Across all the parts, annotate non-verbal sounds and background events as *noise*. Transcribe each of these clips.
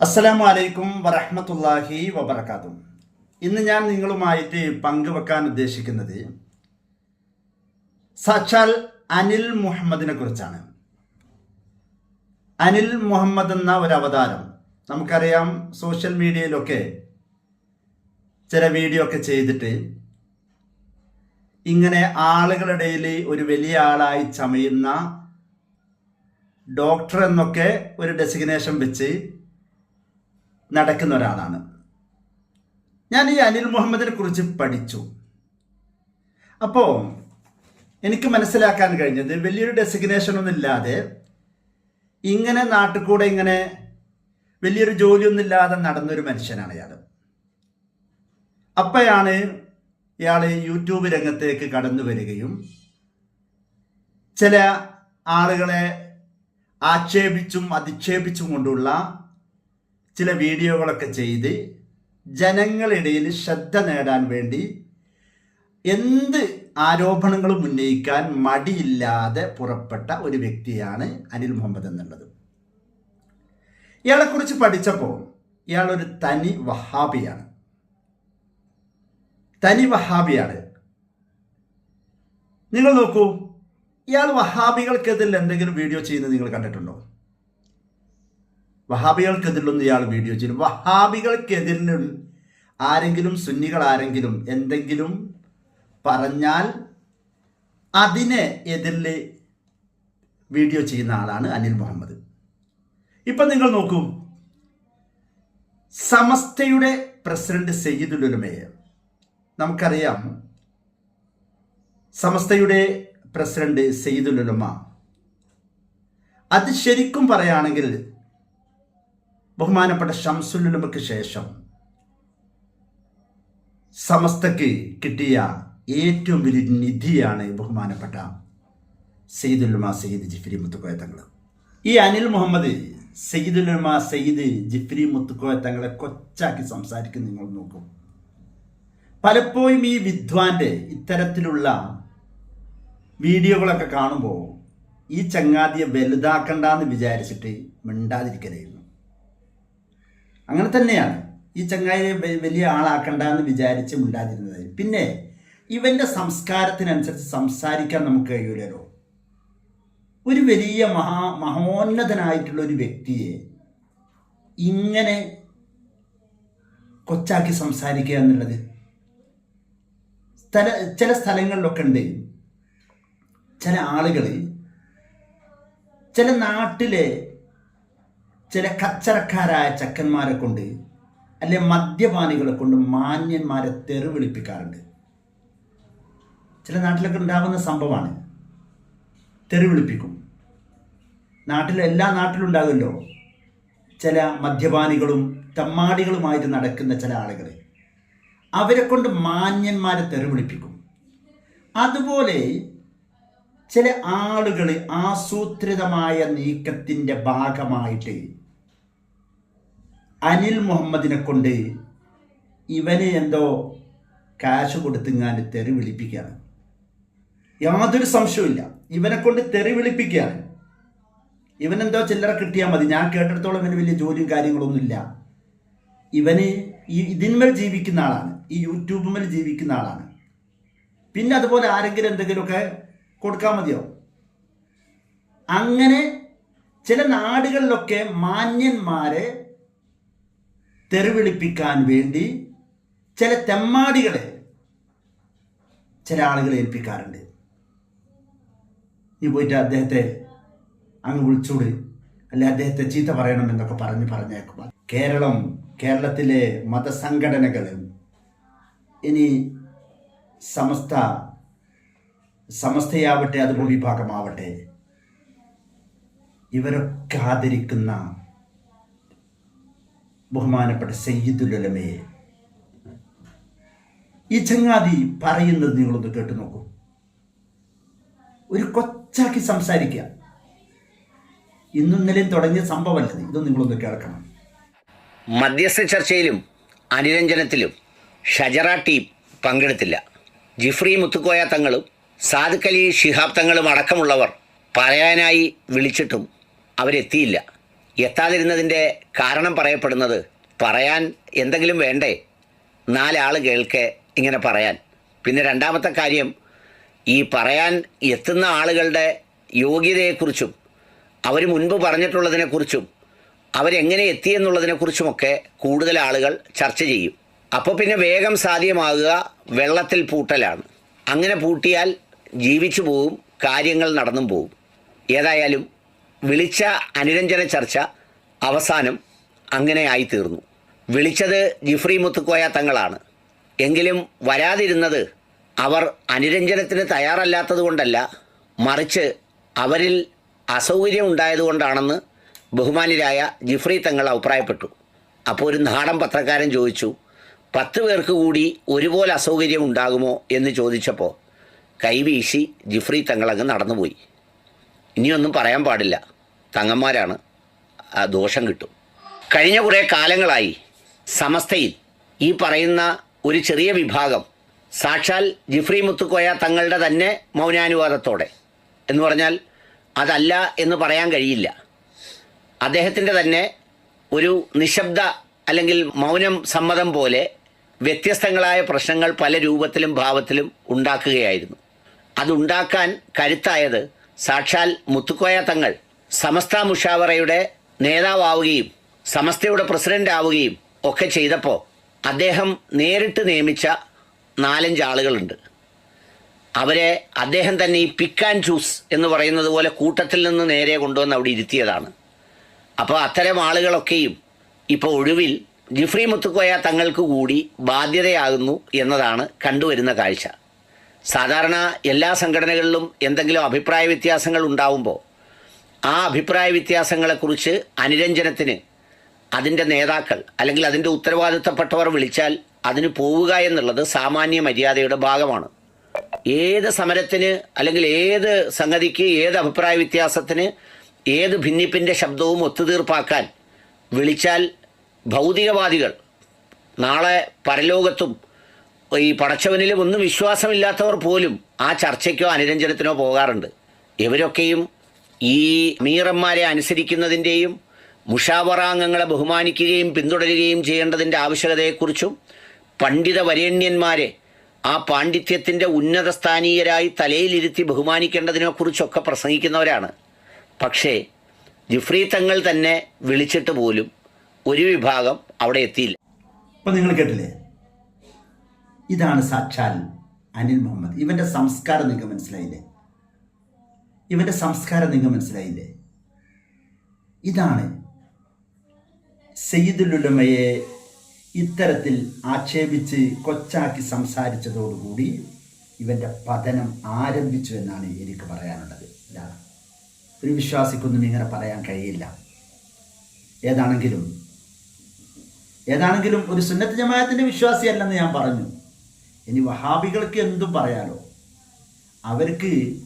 അസ്സലാമു അലൈക്കും വറഹ്മത്തുള്ളാഹി വബർക്കാത്തും ഇന്ന് ഞാൻ നിങ്ങളുമായിട്ട് പങ്കുവെക്കാൻ ഉദ്ദേശിക്കുന്നത് സാക്ഷാൽ അനിൽ മുഹമ്മദിനെ കുറിച്ചാണ്. അനിൽ മുഹമ്മദ് എന്ന ഒരു അവതാരം. നമുക്കറിയാം സോഷ്യൽ മീഡിയയിലൊക്കെ ചില വീഡിയോ ഒക്കെ ചെയ്തിട്ട് ഇങ്ങനെ ആളുകളുടെ ഒരു വലിയ ആളായി ചമയുന്ന ഡോക്ടർ എന്നൊക്കെ ഒരു ഡെസിഗ്നേഷൻ വെച്ച് നടക്കുന്ന ഒരാളാണ്. ഞാൻ ഈ അനിൽ മുഹമ്മദിനെ കുറിച്ച് പഠിച്ചു. അപ്പോൾ എനിക്ക് മനസ്സിലാക്കാൻ കഴിഞ്ഞത് വലിയൊരു ഡെസിഗ്നേഷൻ ഒന്നും ഇല്ലാതെ ഇങ്ങനെ നാട്ടിൽ കൂടെ ഇങ്ങനെ വലിയൊരു ജോലിയൊന്നും ഇല്ലാതെ നടന്നൊരു മനുഷ്യനാണ് ഇയാൾ. അപ്പോഴാണ് ഇയാൾ യൂട്യൂബ് രംഗത്തേക്ക് കടന്നു വരികയും ചില ആളുകളെ ആക്ഷേപിച്ചും അധിക്ഷേപിച്ചും കൊണ്ടുള്ള ചില വീഡിയോകളൊക്കെ ചെയ്ത് ജനങ്ങളിടയിൽ ശ്രദ്ധ നേടാൻ വേണ്ടി എന്ത് ആരോപണങ്ങളും ഉന്നയിക്കാൻ മടിയില്ലാതെ പുറപ്പെട്ട ഒരു വ്യക്തിയാണ് അനിൽ മുഹമ്മദ് എന്നുള്ളത്. ഇയാളെക്കുറിച്ച് പഠിച്ചപ്പോൾ ഇയാളൊരു തനി വഹാബിയാണ്. തനി വഹാബിയാണ്. നിങ്ങൾ നോക്കൂ ഇയാൾ വഹാബികൾക്കെതിരിൽ എന്തെങ്കിലും വീഡിയോ ചെയ്യുന്നത് നിങ്ങൾ കണ്ടിട്ടുണ്ടോ? വഹാബികൾക്കെതിരിലൊന്നും ഇയാൾ വീഡിയോ ചെയ്യും വഹാബികൾക്കെതിരിൽ ആരെങ്കിലും സുന്നികൾ ആരെങ്കിലും എന്തെങ്കിലും പറഞ്ഞാൽ അതിനെ എതിരിൽ വീഡിയോ ചെയ്യുന്ന ആളാണ് അനിൽ മുഹമ്മദ്. ഇപ്പം നിങ്ങൾ നോക്കൂ. സമസ്തയുടെ പ്രസിഡന്റ് സയ്യിദുൽ ഉലമയെ നമുക്കറിയാം. സമസ്തയുടെ പ്രസിഡന്റ് സയ്യിദുൽ ഉലമ അത് ശരിക്കും പറയുകയാണെങ്കിൽ ബഹുമാനപ്പെട്ട ഷംസുലുലമയ്ക്ക് ശേഷം സമസ്തക്ക് കിട്ടിയ ഏറ്റവും വലിയ നിധിയാണ് ബഹുമാനപ്പെട്ട സയ്യിദുലുമ സെയ്ദ് ജിഫ്രി മുത്തുക്കോയ തങ്ങൾ ഈ അനിൽ മുഹമ്മദ് സയ്യിദുലുമ സെയ്ദ് ജിഫ്രി മുത്തുക്കോയ തങ്ങളെ കൊച്ചാക്കി സംസാരിക്കും നിങ്ങൾ നോക്കും. പലപ്പോഴും ഈ വിദ്വാന്റെ ഇത്തരത്തിലുള്ള വീഡിയോകളൊക്കെ കാണുമ്പോൾ ഈ ചങ്ങാതിയെ വലുതാക്കണ്ടെന്ന് വിചാരിച്ചിട്ട് മിണ്ടാതിരിക്കലായിരുന്നു. അങ്ങനെ തന്നെയാണ്. ഈ ചങ്ങായി വലിയ ആളാക്കണ്ട എന്ന് വിചാരിച്ച് മിണ്ടാതിരുന്നത് പിന്നെ ഇവന്റെ സംസ്കാരത്തിനനുസരിച്ച് സംസാരിക്കാൻ നമുക്ക് കഴിയൂലോ ഒരു വലിയ മഹാ മഹോന്നതനായിട്ടുള്ള ഒരു വ്യക്തിയെ ഇങ്ങനെ കൊച്ചാക്കി സംസാരിക്കുക എന്നുള്ളത് സ്ഥല ചില സ്ഥലങ്ങളിലൊക്കെ ഉണ്ട്. ചില ആളുകൾ ചില നാട്ടിലെ ചില കച്ചറക്കാരായ ചക്കന്മാരെ കൊണ്ട് അല്ലെ മദ്യപാനികളെ കൊണ്ട് മാന്യന്മാരെ തെറിവിളിപ്പിക്കാറുണ്ട്. ചില നാട്ടിലൊക്കെ ഉണ്ടാകുന്ന സംഭവമാണ്. തെറിവിളിപ്പിക്കും. നാട്ടിലെ എല്ലാ നാട്ടിലും ഉണ്ടാകുമല്ലോ. ചില മദ്യപാനികളും തമ്മാടികളുമായിട്ട് നടക്കുന്ന ചില ആളുകൾ അവരെ കൊണ്ട് മാന്യന്മാരെ തെറിവിളിപ്പിക്കും. അതുപോലെ ചില ആളുകൾ ആസൂത്രിതമായ നീക്കത്തിന്റെ ഭാഗമായിട്ട് അനിൽ മുഹമ്മദിനെ കൊണ്ട് ഇവന് എന്തോ കാശ് കൊടുത്തിങ്ങാൻ തെറി വിളിപ്പിക്കുകയാണ് യാതൊരു സംശയവുമില്ല. ഇവനെ കൊണ്ട് തെറി വിളിപ്പിക്കുകയാണ് ഇവനെന്തോ ചില്ലറ കിട്ടിയാൽ മതി. ഞാൻ കേട്ടിടത്തോളം ഇവന് വലിയ ജോലിയും കാര്യങ്ങളൊന്നുമില്ല ഇവന് ഈ ഇതിന്മേൽ ജീവിക്കുന്ന ആളാണ്. ഈ യൂട്യൂബിന്മേൽ ജീവിക്കുന്ന ആളാണ്. പിന്നെ അതുപോലെ ആരെങ്കിലും എന്തെങ്കിലുമൊക്കെ കൊടുക്കാൻ മതിയാവും. അങ്ങനെ ചില നാടുകളിലൊക്കെ മാന്യന്മാരെ തെറിവിളിപ്പിക്കാൻ വേണ്ടി ചില തെമ്മാടികളെ ചില ആളുകൾ ഏൽപ്പിക്കാറുണ്ട്. നീ പോയിട്ട് അദ്ദേഹത്തെ അങ്ങ് വിളിച്ചൂട്. അല്ലെ അദ്ദേഹത്തെ ചീത്ത പറയണം എന്നൊക്കെ പറഞ്ഞ് പറഞ്ഞേക്കുക കേരളം കേരളത്തിലെ മതസംഘടനകൾ ഇനി സമസ്ത സമസ്തയാവട്ടെ അത് വിഭാഗമാവട്ടെ ഇവരൊക്കെ ആദരിക്കുന്ന ബഹുമാനപ്പെട്ട സയ്യിദുലമയെ. ഈ ചങ്ങാതി പറയുന്നത് നിങ്ങളൊന്ന് കേട്ടു നോക്കൂ. ഒരു കൊച്ചാക്കി സംസാരിക്കുക. ഇന്നും ഇന്നലെയും തുടങ്ങിയ സംഭവമല്ല ഇത് നിങ്ങളൊന്ന് കേൾക്കണം. മധ്യസ്ഥ ചർച്ചയിലും അനുരഞ്ജനത്തിലും ഷജറ ടീം പങ്കെടുത്തില്ല. ജിഫ്രി മുത്തുക്കോയ തങ്ങളും സാദുഖ് ശിഹാബ്ദങ്ങളും അടക്കമുള്ളവർ പറയാനായി വിളിച്ചിട്ടും അവരെത്തിയില്ല. എത്താതിരുന്നതിന്റെ കാരണം പറയപ്പെടുന്നത് പറയാൻ എന്തെങ്കിലും വേണ്ടേ? നാലാൾ കേൾക്കെ ഇങ്ങനെ പറയാൻ. പിന്നെ രണ്ടാമത്തെ കാര്യം ഈ പറയാൻ എത്തുന്ന ആളുകളുടെ യോഗ്യതയെക്കുറിച്ചും അവർ മുൻപ് പറഞ്ഞിട്ടുള്ളതിനെക്കുറിച്ചും അവരെങ്ങനെ എത്തിയെന്നുള്ളതിനെക്കുറിച്ചുമൊക്കെ കൂടുതൽ ആളുകൾ ചർച്ച ചെയ്യും. അപ്പോൾ പിന്നെ വേഗം സാധ്യമാകുക വെള്ളത്തിൽ പൂട്ടലാണ്. അങ്ങനെ പൂട്ടിയാൽ ജീവിച്ചു പോവും കാര്യങ്ങൾ നടന്നും പോവും. ഏതായാലും വിളിച്ച അനുരഞ്ജന ചർച്ച അവസാനം അങ്ങനെ ആയിത്തീർന്നു. വിളിച്ചത് ജിഫ്രി മുത്തുക്കോയ തങ്ങളാണ്. എങ്കിലും വരാതിരുന്നത് അവർ അനുരഞ്ജനത്തിന് തയ്യാറല്ലാത്തത് കൊണ്ടല്ല മറിച്ച് അവരിൽ അസൗകര്യം ഉണ്ടായതുകൊണ്ടാണെന്ന് ബഹുമാനിരായ ജിഫ്രി തങ്ങൾ അഭിപ്രായപ്പെട്ടു. അപ്പോൾ ഒരു നാടൻ പത്രക്കാരൻ ചോദിച്ചു പത്ത് പേർക്ക് കൂടി ഒരുപോലെ അസൗകര്യം ഉണ്ടാകുമോ? എന്ന് ചോദിച്ചപ്പോൾ കൈവീശി ജിഫ്രി തങ്ങളങ്ങ് നടന്നുപോയി. ഇനിയൊന്നും പറയാൻ പാടില്ല. തങ്ങന്മാരാണ്. ആ ദോഷം കിട്ടും. കഴിഞ്ഞ കുറേ കാലങ്ങളായി സമസ്തയിൽ ഈ പറയുന്ന ഒരു ചെറിയ വിഭാഗം സാക്ഷാൽ ജിഫ്രി മുത്തുക്കോയ തങ്ങളുടെ തന്നെ മൗനാനുവാദത്തോടെ എന്ന് പറഞ്ഞാൽ അതല്ല എന്ന് പറയാൻ കഴിയില്ല. അദ്ദേഹത്തിന്റെ തന്നെ ഒരു നിശബ്ദ അല്ലെങ്കിൽ മൗനം സമ്മതം പോലെ വ്യത്യസ്തങ്ങളായ പ്രശ്നങ്ങൾ പല രൂപത്തിലും ഭാവത്തിലും ഉണ്ടാക്കുകയായിരുന്നു. അതുണ്ടാക്കാൻ കരുത്തായത് സാക്ഷാൽ മുത്തുക്കോയ തങ്ങൾ. സമസ്ത മുഷാവറയുടെ നേതാവാവുകയും സമസ്തയുടെ പ്രസിഡന്റ് ആവുകയും ഒക്കെ ചെയ്തപ്പോൾ അദ്ദേഹം നേരിട്ട് നിയമിച്ച നാലഞ്ച് ആളുകളുണ്ട്. അവരെ അദ്ദേഹം തന്നെ ഈ പിക്ക് ആൻഡ് ചൂസ് എന്ന് പറയുന്നത് പോലെ കൂട്ടത്തിൽ നിന്ന് നേരെ കൊണ്ടുവന്ന് അവിടെ ഇരുത്തിയതാണ്. അപ്പോൾ അത്തരം ആളുകളൊക്കെയും ഇപ്പോൾ ഒഴിവിൽ ജിഫ്രി മുത്തുക്കോയ തങ്ങൾക്ക് കൂടി ബാധ്യതയാകുന്നു എന്നതാണ് കണ്ടുവരുന്ന കാഴ്ച. സാധാരണ എല്ലാ സംഘടനകളിലും എന്തെങ്കിലും അഭിപ്രായ വ്യത്യാസങ്ങൾ ഉണ്ടാവുമ്പോൾ ആ അഭിപ്രായ വ്യത്യാസങ്ങളെക്കുറിച്ച് അനുരഞ്ജനത്തിന് അതിന്റെ നേതാക്കൾ അല്ലെങ്കിൽ അതിന്റെ ഉത്തരവാദിത്തപ്പെട്ടവർ വിളിച്ചാൽ അതിന് പോവുക എന്നുള്ളത് സാമാന്യ മര്യാദയുടെ ഭാഗമാണ്. ഏത് സമരത്തിന് അല്ലെങ്കിൽ ഏത് സംഗതിക്ക് ഏത് അഭിപ്രായ വ്യത്യാസത്തിന് ഏത് ഭിന്നിപ്പിന്റെ ശബ്ദവും ഒത്തുതീർപ്പാക്കാൻ വിളിച്ചാൽ ഭൗതികവാദികൾ നാളെ പരലോകത്തും ഈ പടച്ചവനിലും ഒന്നും വിശ്വാസമില്ലാത്തവർ പോലും ആ ചർച്ചയ്ക്കോ അനുരഞ്ജനത്തിനോ പോകാറുണ്ട്. ഇവരൊക്കെയും ഈ മീറന്മാരെ അനുസരിക്കുന്നതിന്റെയും മുഷാവറാംഗങ്ങളെ ബഹുമാനിക്കുകയും പിന്തുടരുകയും ചെയ്യേണ്ടതിന്റെ ആവശ്യകതയെക്കുറിച്ചും പണ്ഡിത വരേണ്യന്മാരെ ആ പാണ്ഡിത്യത്തിന്റെ ഉന്നത സ്ഥാനീയരായി തലയിലിരുത്തി ബഹുമാനിക്കേണ്ടതിനെക്കുറിച്ചൊക്കെ പ്രസംഗിക്കുന്നവരാണ്. പക്ഷേ ജിഫ്രി തങ്ങൾ തന്നെ വിളിച്ചിട്ട് പോലും ഒരു വിഭാഗം അവിടെ എത്തിയില്ല. അപ്പം നിങ്ങൾ കേട്ടില്ലേ? ഇതാണ് സാക്ഷാൽ അനിൽ മുഹമ്മദ്. ഇവന്റെ സംസ്കാരം നിങ്ങൾക്ക് മനസ്സിലായില്ലേ? ഇവന്റെ സംസ്കാരം നിങ്ങൾക്ക് മനസ്സിലായില്ലേ? ഇതാണ് സയ്യിദുലുലമയെ ഇത്തരത്തിൽ ആക്ഷേപിച്ച് കൊച്ചാക്കി സംസാരിച്ചതോടുകൂടി ഇവന്റെ പതനം ആരംഭിച്ചു എന്നാണ് എനിക്ക് പറയാനുള്ളത്. ഇതാണ് ഒരു വിശ്വാസിക്കൊന്നും ഇങ്ങനെ പറയാൻ കഴിയില്ല. ഏതാണെങ്കിലും ഏതാണെങ്കിലും ഒരു സുന്നത്ത് ജമായത്തിന്റെ വിശ്വാസിയല്ലെന്ന് ഞാൻ പറഞ്ഞു. ഇനി വഹാബികൾക്ക് എന്തും പറയാലോ? അവർക്ക്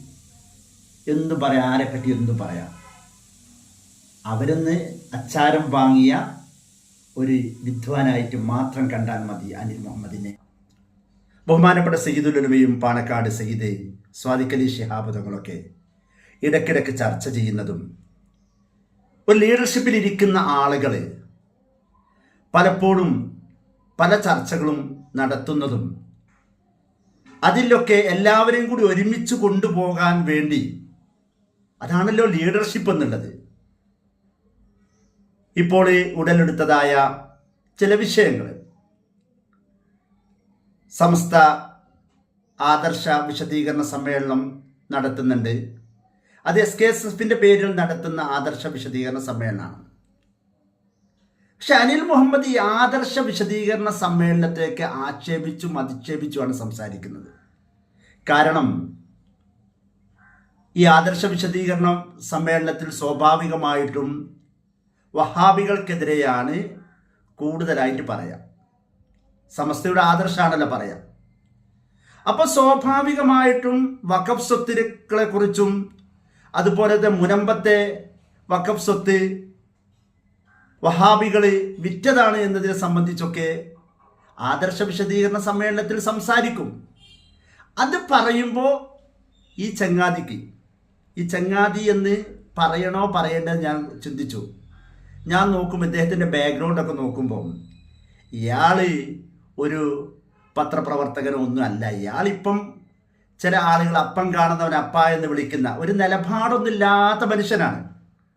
എന്തും പറയാം? ആരെപ്പറ്റി എന്തും പറയാം? അവരെന്ന് അച്ചാരം വാങ്ങിയ ഒരു വിദ്വാനായിട്ട് മാത്രം കണ്ടാൽ മതി അനിൽ മുഹമ്മദിനെ. ബഹുമാനപ്പെട്ട സയ്യിദുലുലമയും പാണക്കാട് സയ്യിദ് സ്വാദിഖലി ശിഹാബുദങ്ങളൊക്കെ ഇടയ്ക്കിടയ്ക്ക് ചർച്ച ചെയ്യുന്നതും ഒരു ലീഡർഷിപ്പിൽ ഇരിക്കുന്ന ആളുകൾ പലപ്പോഴും പല ചർച്ചകളും നടത്തുന്നതും അതിലൊക്കെ എല്ലാവരെയും കൂടി ഒരുമിച്ച് കൊണ്ടുപോകാൻ വേണ്ടി. അതാണല്ലോ ലീഡർഷിപ്പ് എന്നുള്ളത്. ഇപ്പോൾ ഉടലെടുത്തതായ ചില വിഷയങ്ങൾ. സംസ്ഥ ആദർശ വിശദീകരണ സമ്മേളനം നടത്തുന്നുണ്ട്. അത് എസ് കെ എസ് എഫിന്റെ പേരിൽ നടത്തുന്ന ആദർശ വിശദീകരണ സമ്മേളനമാണ്. പക്ഷെ അനിൽ മുഹമ്മദ് ഈ ആദർശ വിശദീകരണ സമ്മേളനത്തേക്ക് ആക്ഷേപിച്ചും അധിക്ഷേപിച്ചുമാണ് സംസാരിക്കുന്നത്. കാരണം ഈ ആദർശ വിശദീകരണ സമ്മേളനത്തിൽ സ്വാഭാവികമായിട്ടും വഹാബികൾക്കെതിരെയാണ് കൂടുതലായിട്ട് പറയാം. സമസ്തയുടെ ആദർശമാണല്ലോ പറയാം. അപ്പോൾ സ്വാഭാവികമായിട്ടും വഖഫ് സ്വത്തുക്കളെ കുറിച്ചും അതുപോലെ തന്നെ മുനമ്പത്തെ വഖഫ് സ്വത്ത് വഹാബികൾ വിറ്റതാണ് എന്നതിനെ സംബന്ധിച്ചൊക്കെ ആദർശ വിശദീകരണ സമ്മേളനത്തിൽ സംസാരിക്കും. അത് പറയുമ്പോൾ ഈ ചങ്ങാതിക്ക് ഈ ചങ്ങാതി എന്ന് പറയണോ പറയേണ്ടത് ഞാൻ ചിന്തിച്ചു. ഞാൻ നോക്കുമ്പോൾ ഇദ്ദേഹത്തിന്റെ ബാക്ക്ഗ്രൗണ്ടൊക്കെ നോക്കുമ്പോൾ ഇയാൾ ഒരു പത്രപ്രവർത്തകനോ ഒന്നും അല്ല. ഇയാളിപ്പം ചില ആളുകൾ അപ്പം കാണുന്നവൻ അപ്പ എന്ന് വിളിക്കുന്ന ഒരു നിലപാടൊന്നുമില്ലാത്ത മനുഷ്യനാണ്.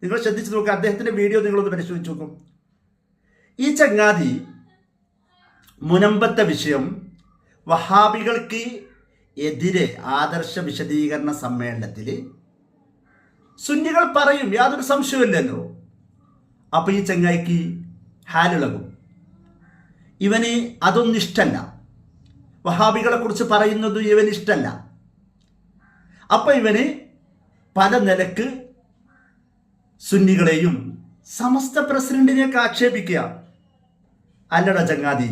നിങ്ങൾ ശ്രദ്ധിച്ച് നോക്കുക അദ്ദേഹത്തിന്റെ വീഡിയോ നിങ്ങളൊന്ന് പരിശോധിച്ച് നോക്കും. ഈ ചങ്ങാതി മുനമ്പത്തെ വിഷയം വഹാബികൾക്ക് എതിരെ ആദർശ വിശദീകരണ സമ്മേളനത്തിൽ സുന്നികൾ പറയും യാതൊരു സംശയമില്ലല്ലോ അപ്പൊ ഈ ചങ്ങായിക്ക് ഹാലിളകും. ഇവന് അതൊന്നും ഇഷ്ടല്ല വഹാബികളെ കുറിച്ച് പറയുന്നത് ഇവന് ഇഷ്ടല്ല അപ്പൊ ഇവന് പല നിലയ്ക്ക് സുന്നികളെയും സമസ്ത പ്രസിഡന്റിനെയൊക്കെ ആക്ഷേപിക്കുക. അല്ലട ചങ്ങാതി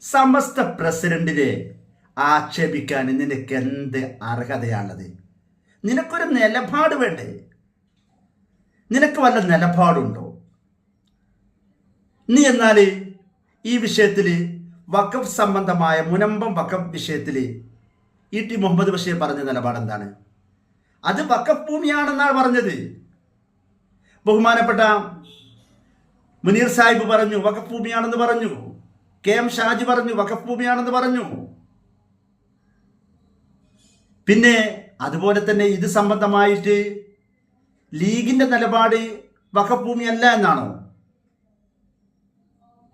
സമസ്ത പ്രസിഡന്റിനെ ആക്ഷേപിക്കാൻ നിനക്ക് എന്ത് അർഹതയാണത്? നിനക്കൊരു നിലപാട് വേണ്ടേ? നിനക്ക് വല്ല നിലപാടുണ്ടോ? നീ എന്നാൽ ഈ വിഷയത്തിൽ വഖഫ് സംബന്ധമായ മുനമ്പം വഖഫ് വിഷയത്തിൽ ഇ ടി മുഹമ്മദ് ബഷീർ പറഞ്ഞ നിലപാട് എന്താണ് അത് വഖഫ് ഭൂമിയാണെന്നാണ് പറഞ്ഞത്. ബഹുമാനപ്പെട്ട മുനീർ സാഹിബ് പറഞ്ഞു വഖഫ് ഭൂമിയാണെന്ന് പറഞ്ഞു. കെ എം ഷാജി പറഞ്ഞു വഖഫ് ഭൂമിയാണെന്ന് പറഞ്ഞു. പിന്നെ അതുപോലെ തന്നെ ഇത് സംബന്ധമായിട്ട് ലീഗിന്റെ നിലപാട് വഖഫ് ഭൂമിയല്ല എന്നാണോ.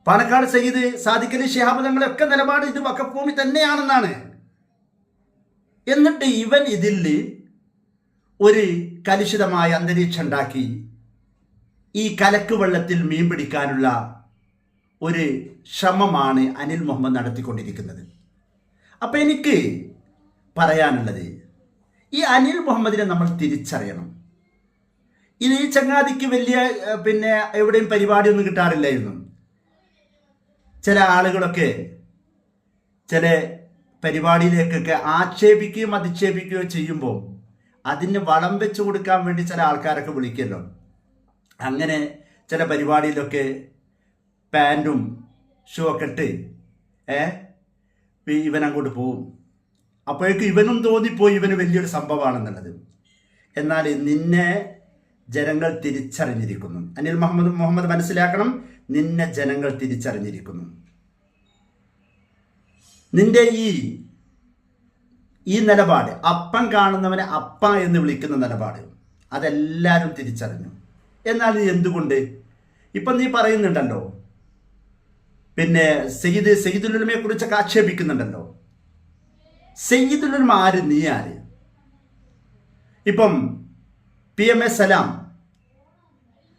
പാണക്കാട് സയ്യിദ് സാദിഖലി ഷിഹാബ് തങ്ങളെ ഒക്കെ നിലപാട് ഇത് വഖഫ് ഭൂമി തന്നെയാണെന്നാണ്. എന്നിട്ട് ഇവൻ ഇതിൽ ഒരു കലുഷിതമായ അന്തരീക്ഷം ഉണ്ടാക്കി ഈ കലക്ക് വെള്ളത്തിൽ മീൻ പിടിക്കാനുള്ള ഒരു ശ്രമമാണ് അനിൽ മുഹമ്മദ് നടത്തിക്കൊണ്ടിരിക്കുന്നത്. അപ്പം എനിക്ക് പറയാനുള്ളത് ഈ അനിൽ മുഹമ്മദിനെ നമ്മൾ തിരിച്ചറിയണം. ഇനി ഈ ചങ്ങാതിക്ക് വലിയ പിന്നെ എവിടെയും പരിപാടിയൊന്നും കിട്ടാറില്ലായിരുന്നു. ചില ആളുകളൊക്കെ ചില പരിപാടിയിലേക്കൊക്കെ ആക്ഷേപിക്കുകയും അധിക്ഷേപിക്കുകയോ ചെയ്യുമ്പോൾ അതിന് വളം വെച്ച് കൊടുക്കാൻ വേണ്ടി ചില ആൾക്കാരൊക്കെ വിളിക്കുമല്ലോ അങ്ങനെ ചില പരിപാടിയിലൊക്കെ പാന്റും ഷൂ ഒക്കെ ഇട്ട് ഏ ഇവൻ അങ്ങോട്ട് പോവും. അപ്പോഴേക്കും ഇവനും തോന്നിപ്പോയി ഇവന് വലിയൊരു സംഭവമാണെന്നുള്ളത്. എന്നാൽ നിന്നെ ജനങ്ങൾ തിരിച്ചറിഞ്ഞിരിക്കുന്നു. അനിൽ മുഹമ്മദ് മുഹമ്മദ് മനസ്സിലാക്കണം നിന്നെ ജനങ്ങൾ തിരിച്ചറിഞ്ഞിരിക്കുന്നു. നിന്റെ ഈ ഈ നിലപാട് അപ്പം കാണുന്നവനെ അപ്പ എന്ന് വിളിക്കുന്ന നിലപാട് അതെല്ലാവരും തിരിച്ചറിഞ്ഞു. എന്നാൽ എന്തുകൊണ്ട്? ഇപ്പം നീ പറയുന്നുണ്ടല്ലോ. പിന്നെ സെയ്ദ് സെയ്ദുലുലമയെ കുറിച്ചൊക്കെ ആക്ഷേപിക്കുന്നുണ്ടല്ലോ. സെയ്ദുലുലമ ആര്? നീ ആര്? ഇപ്പം പി എം എ സലാം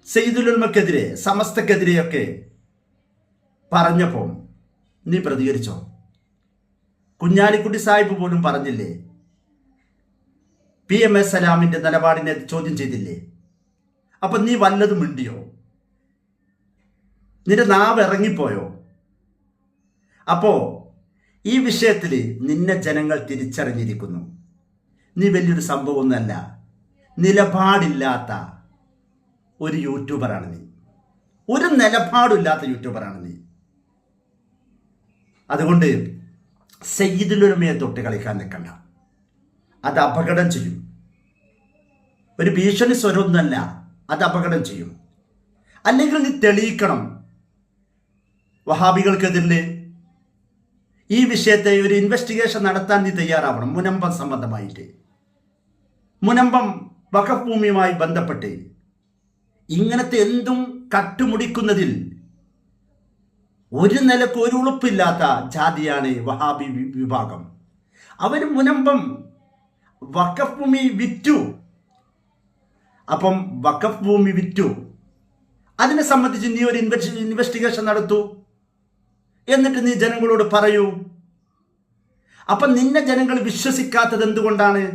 സെയ്ദുലുൽമക്കെതിരെ സമസ്തക്കെതിരെയൊക്കെ പറഞ്ഞപ്പോൾ നീ പ്രതികരിച്ചോ? കുഞ്ഞാലിക്കുട്ടി സാഹിബ് പോലും പറഞ്ഞില്ലേ? പി എം എസ് സലാമിന്റെ നിലപാടിനെ ചോദ്യം ചെയ്തില്ലേ? അപ്പൊ നീ വല്ലതും മിണ്ടിയോ? നിന്റെ നാവ് ഇറങ്ങിപ്പോയോ? അപ്പോ ഈ വിഷയത്തിൽ നിന്നെ ജനങ്ങൾ തിരിച്ചറിഞ്ഞിരിക്കുന്നു. നീ വലിയൊരു സംഭവമൊന്നുമല്ല നിലപാടില്ലാത്ത ഒരു യൂട്യൂബറാണ് നീ. ഒരു നിലപാടില്ലാത്ത യൂട്യൂബറാണ് നീ. അതുകൊണ്ട് സയ്യിദിലൊരുമയെ തൊട്ട് കളിക്കാൻ നിൽക്കണ്ട. അത് അപകടം ചെയ്യും. ഒരു ഭീഷണി സ്വരമൊന്നല്ല അത് അപകടം ചെയ്യും. അല്ലെങ്കിൽ നീ തെളിയിക്കണം. വഹാബികൾക്കെതിരെ ഈ വിഷയത്തെ ഒരു ഇൻവെസ്റ്റിഗേഷൻ നടത്താൻ നീ തയ്യാറാവണം. മുനമ്പം സംബന്ധമായിട്ട്. മുനമ്പം വഖഫ് ബന്ധപ്പെട്ട്. ഇങ്ങനത്തെ എന്തും കട്ടുമുടിക്കുന്നതിൽ ഒരു നിലയ്ക്ക് ഒരു ഉളുപ്പില്ലാത്ത ജാതിയാണ് വഹാബി വിഭാഗം. അവർ മുനമ്പം വഖഫ് ഭൂമി വിറ്റു. അപ്പം വക്കഫ് ഭൂമി വിറ്റു. അതിനെ സംബന്ധിച്ച് നീ ഒരു ഇൻവെസ്റ്റ് ഇൻവെസ്റ്റിഗേഷൻ നടത്തൂ. എന്നിട്ട് നീ ജനങ്ങളോട് പറയൂ. അപ്പം നിന്നെ ജനങ്ങൾ വിശ്വസിക്കാത്തത് എന്തുകൊണ്ടാണ്?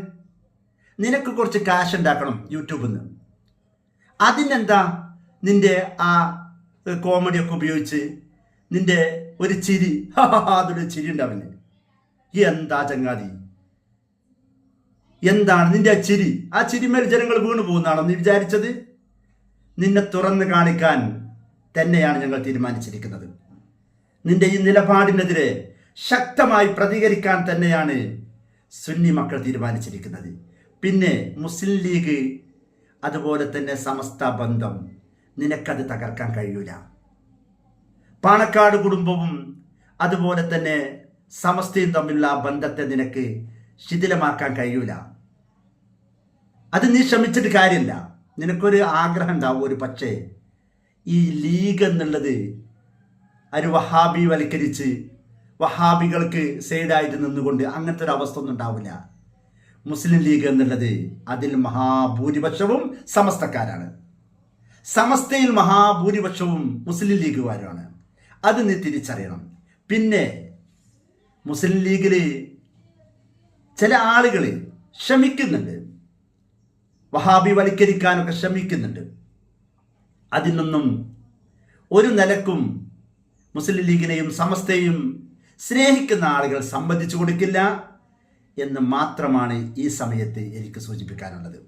നിനക്ക് കുറച്ച് കാശ് ഉണ്ടാക്കണം യൂട്യൂബിൽ നിന്ന്. അതിനെന്താ നിന്റെ ആ കോമഡിയൊക്കെ ഉപയോഗിച്ച് നിന്റെ ഒരു ചിരി *laughs* അതൊരു ചിരി ഉണ്ടാവില്ലേ? എന്താ ചങ്ങാതി? എന്താണ് നിന്റെ ആ ചിരി? ആ ചിരിമേൽ ജനങ്ങൾ വീണു പോകുന്നതാണോ നീ വിചാരിച്ചത്? നിന്നെ തുറന്ന് കാണിക്കാൻ തന്നെയാണ് ഞങ്ങൾ തീരുമാനിച്ചിരിക്കുന്നത്. നിന്റെ ഈ നിലപാടിനെതിരെ ശക്തമായി പ്രതികരിക്കാൻ തന്നെയാണ് സുന്നി മക്കൾ തീരുമാനിച്ചിരിക്കുന്നത്. പിന്നെ മുസ്ലിം ലീഗ് അതുപോലെ തന്നെ സമസ്ത ബന്ധം നിനക്കത് തകർക്കാൻ കഴിയൂല. പാണക്കാട് കുടുംബവും അതുപോലെ തന്നെ സമസ്തയും തമ്മിലുള്ള ആ ബന്ധത്തെ നിനക്ക് ശിഥിലമാക്കാൻ കഴിയൂല. അത് നീ ശ്രമിച്ചിട്ട് കാര്യമില്ല. നിനക്കൊരു ആഗ്രഹം ഉണ്ടാവും ഒരു പക്ഷേ ഈ ലീഗ് എന്നുള്ളത് ഒരു വഹാബി വൽക്കരിച്ച് വഹാബികൾക്ക് സൈഡായിട്ട് നിന്നുകൊണ്ട് അങ്ങനത്തെ ഒരു അവസ്ഥ ഒന്നും ഉണ്ടാവില്ല. മുസ്ലിം ലീഗ് എന്നുള്ളത് അതിൽ മഹാഭൂരിപക്ഷവും സമസ്തക്കാരാണ്. സമസ്തയിൽ മഹാഭൂരിപക്ഷവും മുസ്ലിം ലീഗുകാരാണ് അത് നീ തിരിച്ചറിയണം. പിന്നെ മുസ്ലിം ലീഗിൽ ചില ആളുകൾ ശ്രമിക്കുന്നുണ്ട് വഹാബി വലിക്കരിക്കാനൊക്കെ ശ്രമിക്കുന്നുണ്ട് അതിനൊന്നും ഒരു നിലക്കും മുസ്ലിം ലീഗിനെയും സമസ്തയും സ്നേഹിക്കുന്ന ആളുകൾ സമ്മതിച്ചു കൊടുക്കില്ല എന്ന് മാത്രമാണ് ഈ സമയത്ത് എനിക്ക് സൂചിപ്പിക്കാനുള്ളത്.